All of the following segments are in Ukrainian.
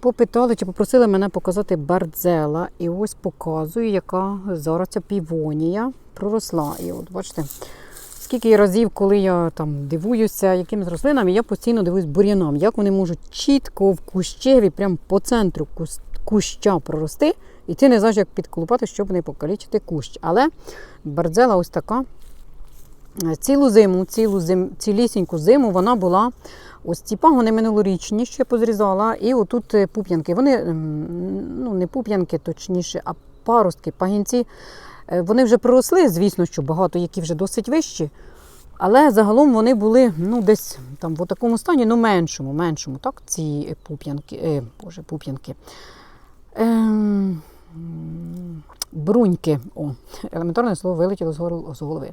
попитали чи попросили мене показати бардзела. І ось показую, яка зараз ця півонія проросла. І от бачите, скільки разів, коли я там дивуюся рослинам, я постійно дивуюсь бур'янам, як вони можуть чітко в кущеві, прямо по центру куща прорости, і ти не знаєш, як підколупати, щоб не покалічити кущ. Але бардзела ось така. Цілу зиму, цілу зим, цілісіньку зиму вона була. Ось ці пагони минулорічні ще позрізала, і отут е, пуп'янки. Вони ну не пуп'янки, точніше, а паростки, пагінці. Е, Вони вже проросли, звісно, що багато, які вже досить вищі. Але загалом вони були ну, десь там в такому стані, ну меншому, меншому, так, ці пуп'янки, е, боже, пуп'янки. Ем, бруньки. О, елементарне слово вилетіло з голови.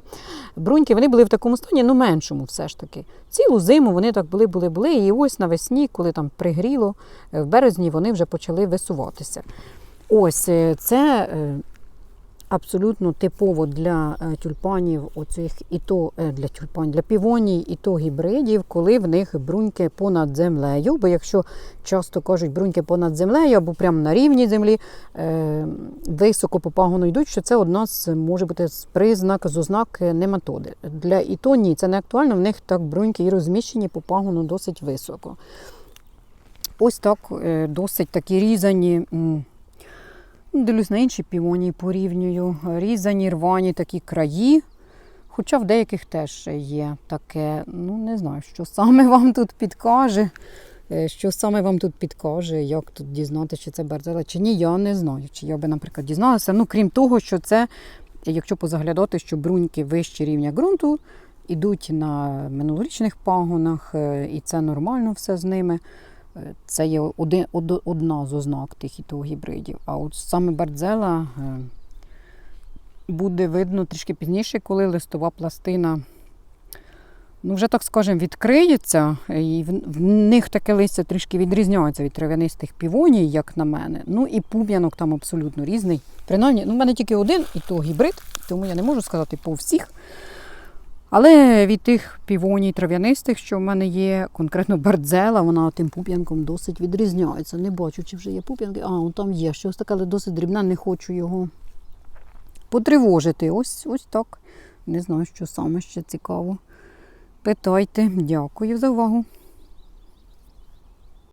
Бруньки вони були в такому стані, ну меншому все ж таки. Цілу зиму вони так були, були, були. І ось навесні, коли там пригріло, е, в березні вони вже почали висуватися. Ось е, це е, абсолютно типово для е, тюльпанів, оцих і то е, для тюльпанів, для півоній, і то гібридів, коли в них бруньки понад землею. Бо якщо часто кажуть бруньки понад землею або прямо на рівні землі, е, високо по пагону йдуть, що це одна з може бути признак з ознак нематоди. Для і то ні, це не актуально. В них так бруньки і розміщені по пагону досить високо. Ось так досить такі різані. Дивлюсь на інші півонії порівнюю. Різані, рвані такі краї. Хоча в деяких теж є таке. Ну, не знаю, що саме вам тут підкаже. Е, Що саме вам тут підкаже, як тут дізнатися, чи це берзела, чи ні, я не знаю. Чи я би, наприклад, дізналася. Ну, крім того, що це, якщо позаглядати, що бруньки вище рівня ґрунту, ідуть на минулорічних пагонах, е, і це нормально все з ними. Це є один, одна з ознак тих гібридів. А от саме бардзела е, буде видно трішки пізніше, коли листова пластина, ну вже так скажемо, відкриється, і в, них таке листя трішки відрізняється від трав'янистих півоній, як на мене. Ну і пуп'янок там абсолютно різний. Принаймні, ну, в мене тільки один і то гібрид, тому я не можу сказати по всіх. Але від тих півоній трав'янистих, що в мене є, конкретно бардзела, вона тим пуп'янком досить відрізняється. Не бачу, чи вже є пуп'янки. А, он там є щось таке, але досить дрібне, не хочу його потривожити. Ось, ось так. Не знаю, що саме ще цікаво. Питайте. Дякую за увагу.